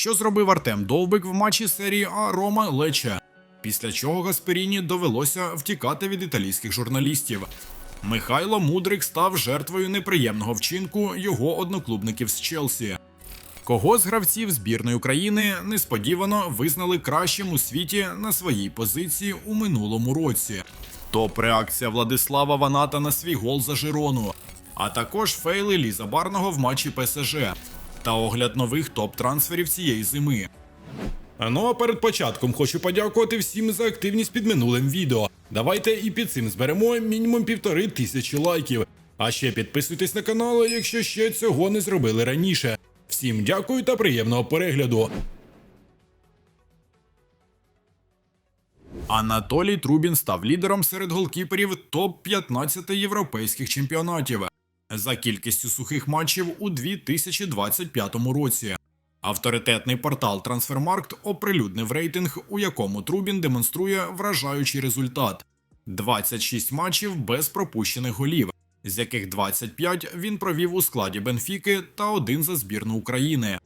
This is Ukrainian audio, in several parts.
що зробив Артем Довбик в матчі серії А Рома Лече, після чого Гасперіні довелося втікати від італійських журналістів. Михайло Мудрик став жертвою неприємного вчинку його одноклубників з Челсі. Кого з гравців збірної України несподівано визнали кращим у світі на своїй позиції у минулому році. Топ-реакція Владислава Ваната на свій гол за Жирону, а також фейли Ліза Барного в матчі ПСЖ та огляд нових топ-трансферів цієї зими. Ну а перед початком хочу подякувати всім за активність під минулим відео. Давайте і під цим зберемо мінімум півтори тисячі лайків. А ще підписуйтесь на канал, якщо ще цього не зробили раніше. Всім дякую та приємного перегляду. Анатолій Трубін став лідером серед голкіперів топ-15 європейських чемпіонатів за кількістю сухих матчів у 2025 році. Авторитетний портал Трансфермаркт оприлюднив рейтинг, у якому Трубін демонструє вражаючий результат: 26 матчів без пропущених голів, з яких 25 він провів у складі Бенфіки та один за збірну України.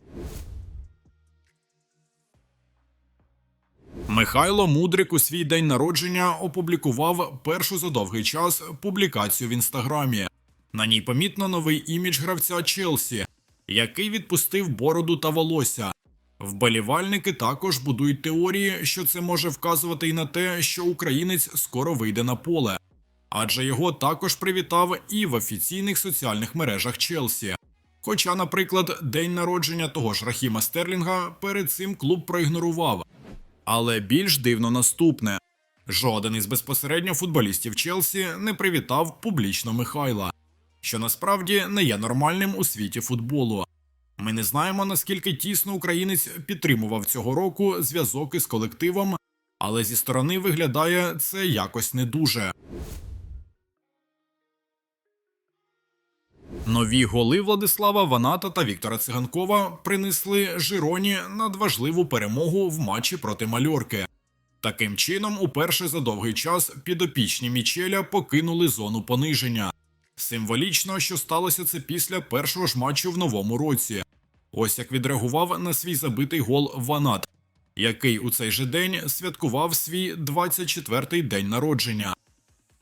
Михайло Мудрик у свій день народження опублікував першу за довгий час публікацію в інстаграмі. На ній помітно новий імідж гравця Челсі, який відпустив бороду та волосся. Вболівальники також будують теорії, що це може вказувати і на те, що українець скоро вийде на поле, адже його також привітав і в офіційних соціальних мережах Челсі. Хоча, наприклад, день народження того ж Рахіма Стерлінга перед цим клуб проігнорував. Але більш дивно наступне: жоден із безпосередньо футболістів Челсі не привітав публічно Михайла, що насправді не є нормальним у світі футболу. Ми не знаємо наскільки тісно українець підтримував цього року зв'язок із колективом, але зі сторони виглядає це якось не дуже. Нові голи Владислава Ваната та Віктора Циганкова принесли Жироні надважливу перемогу в матчі проти Мальорки. Таким чином, уперше за довгий час підопічні Мічеля покинули зону пониження. Символічно, що сталося це після першого ж матчу в новому році. Ось як відреагував на свій забитий гол Ванат, який у цей же день святкував свій 24-й день народження.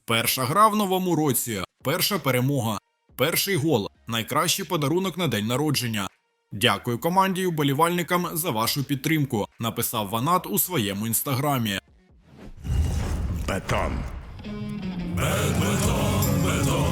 Перша гра в новому році, перша перемога, перший гол, найкращий подарунок на день народження. Дякую команді і вболівальникам за вашу підтримку, написав Ванат у своєму інстаграмі. Бетон. Бетон.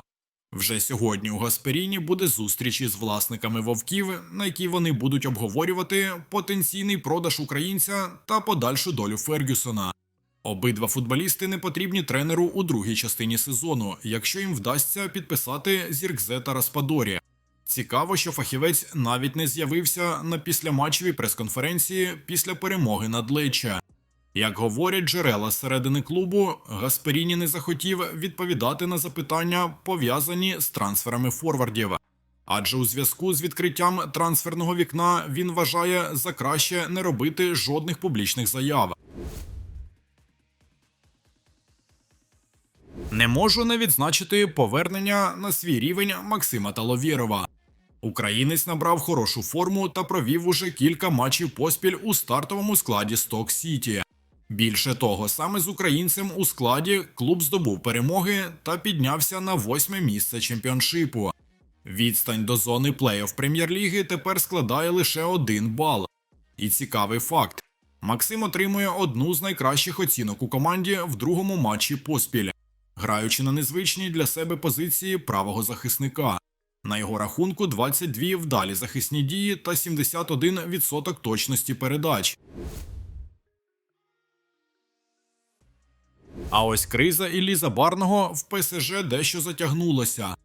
Вже сьогодні у Гасперіні буде зустріч із власниками вовків, на якій вони будуть обговорювати потенційний продаж українця та подальшу долю Фергюсона. Обидва футболісти не потрібні тренеру у другій частині сезону, якщо їм вдасться підписати Зіркзе та Распадорі. Цікаво, що фахівець навіть не з'явився на післяматчевій прес-конференції після перемоги над Лече. Як говорять джерела зсередини клубу, Гасперіні не захотів відповідати на запитання, пов'язані з трансферами форвардів. Адже у зв'язку з відкриттям трансферного вікна він вважає за краще не робити жодних публічних заяв. Не можу не відзначити повернення на свій рівень Максима Таловєрова. Українець набрав хорошу форму та провів уже кілька матчів поспіль у стартовому складі Сток Сіті. Більше того, саме з українцем у складі клуб здобув перемоги та піднявся на восьме місце чемпіоншипу. Відстань до зони плей-офф прем'єр-ліги тепер складає лише один бал. І цікавий факт: Максим отримує одну з найкращих оцінок у команді в другому матчі поспіль, граючи на незвичній для себе позиції правого захисника. На його рахунку 22 вдалі захисні дії та 71% точності передач. А ось криза Іллі Барного в ПСЖ дещо затягнулася.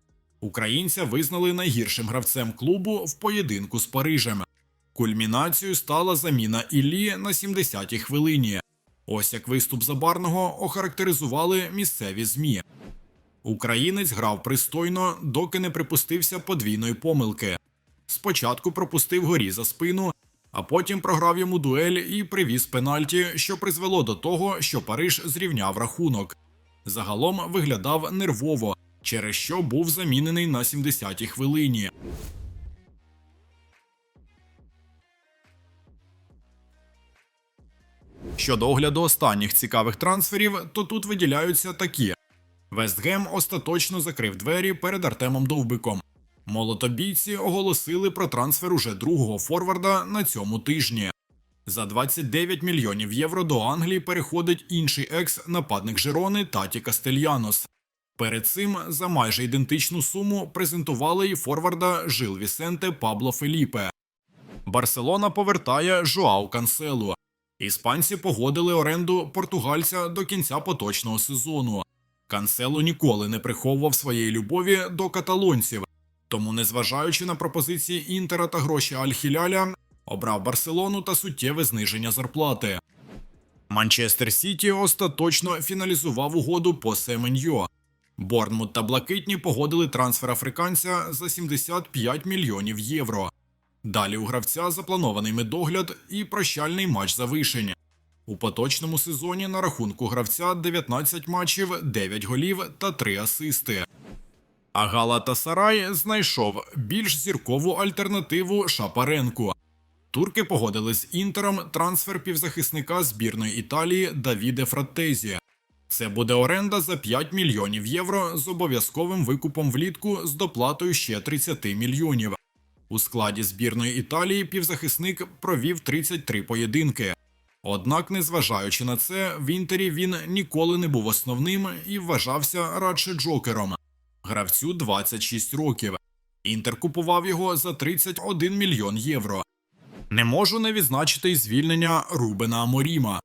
Українця визнали найгіршим гравцем клубу в поєдинку з Парижем. Кульмінацією стала заміна Іллі на 70-й хвилині. Ось як виступ забарного охарактеризували місцеві ЗМІ. Українець грав пристойно, доки не припустився подвійної помилки. Спочатку пропустив горі за спину, а потім програв йому дуель і привіз пенальті, що призвело до того, що Париж зрівняв рахунок. Загалом виглядав нервово, через що був замінений на 70-й хвилині. Щодо огляду останніх цікавих трансферів, то тут виділяються такі: Вестгем остаточно закрив двері перед Артемом Довбиком. Молотобійці оголосили про трансфер уже другого форварда на цьому тижні. За 29 мільйонів євро до Англії переходить інший екс-нападник Жерони Таті Кастельянос. Перед цим за майже ідентичну суму презентували і форварда Жил Вісенте Пабло Феліпе. Барселона повертає Жоау Канселу. Іспанці погодили оренду португальця до кінця поточного сезону. Кансело ніколи не приховував своєї любові до каталонців, тому, незважаючи на пропозиції Інтера та гроші Аль-Хіляля, обрав Барселону та суттєве зниження зарплати. Манчестер Сіті остаточно фіналізував угоду по Семеньо. Борнмут та Блакитні погодили трансфер африканця за 75 мільйонів євро. Далі у гравця запланований медогляд і прощальний матч за вишень. У поточному сезоні на рахунку гравця 19 матчів, 9 голів та 3 асисти. А Галатасарай знайшов більш зіркову альтернативу Шапаренку. Турки погодили з інтером трансфер півзахисника збірної Італії Давіде Фраттезі. Це буде оренда за 5 мільйонів євро з обов'язковим викупом влітку з доплатою ще 30 мільйонів. У складі збірної Італії півзахисник провів 33 поєдинки. Однак, незважаючи на це, в інтері він ніколи не був основним і вважався радше джокером. Гравцю 26 років. Інтер купував його за 31 мільйон євро. Не можу не відзначити й звільнення Рубена Аморіма.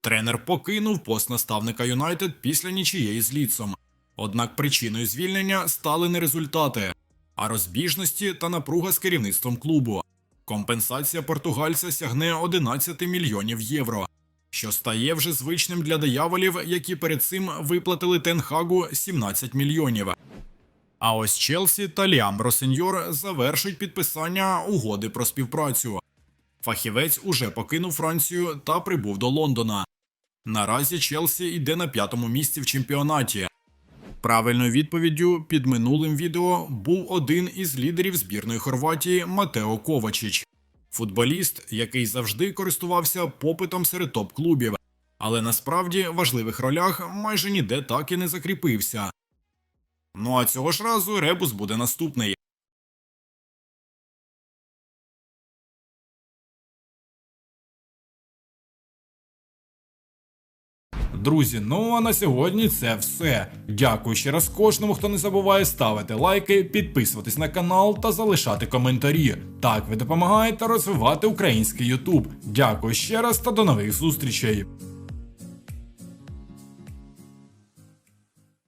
Тренер покинув пост наставника Юнайтед після нічієї з ліцом. Однак причиною звільнення стали не результати, а розбіжності та напруга з керівництвом клубу. Компенсація португальця сягне 11 мільйонів євро, що стає вже звичним для дияволів, які перед цим виплатили Тенхагу 17 мільйонів. А ось Челсі та Ліам Росеньор завершують підписання угоди про співпрацю. Фахівець уже покинув Францію та прибув до Лондона. Наразі Челсі йде на п'ятому місці в чемпіонаті. Правильною відповіддю під минулим відео був один із лідерів збірної Хорватії Матео Ковачич, футболіст, який завжди користувався попитом серед топ-клубів, але насправді в важливих ролях майже ніде так і не закріпився. Ну а цього ж разу ребус буде наступний. Друзі, ну а на сьогодні це все. Дякую ще раз кожному, хто не забуває ставити лайки, підписуватись на канал та залишати коментарі. Так ви допомагаєте розвивати український Ютуб. Дякую ще раз та до нових зустрічей.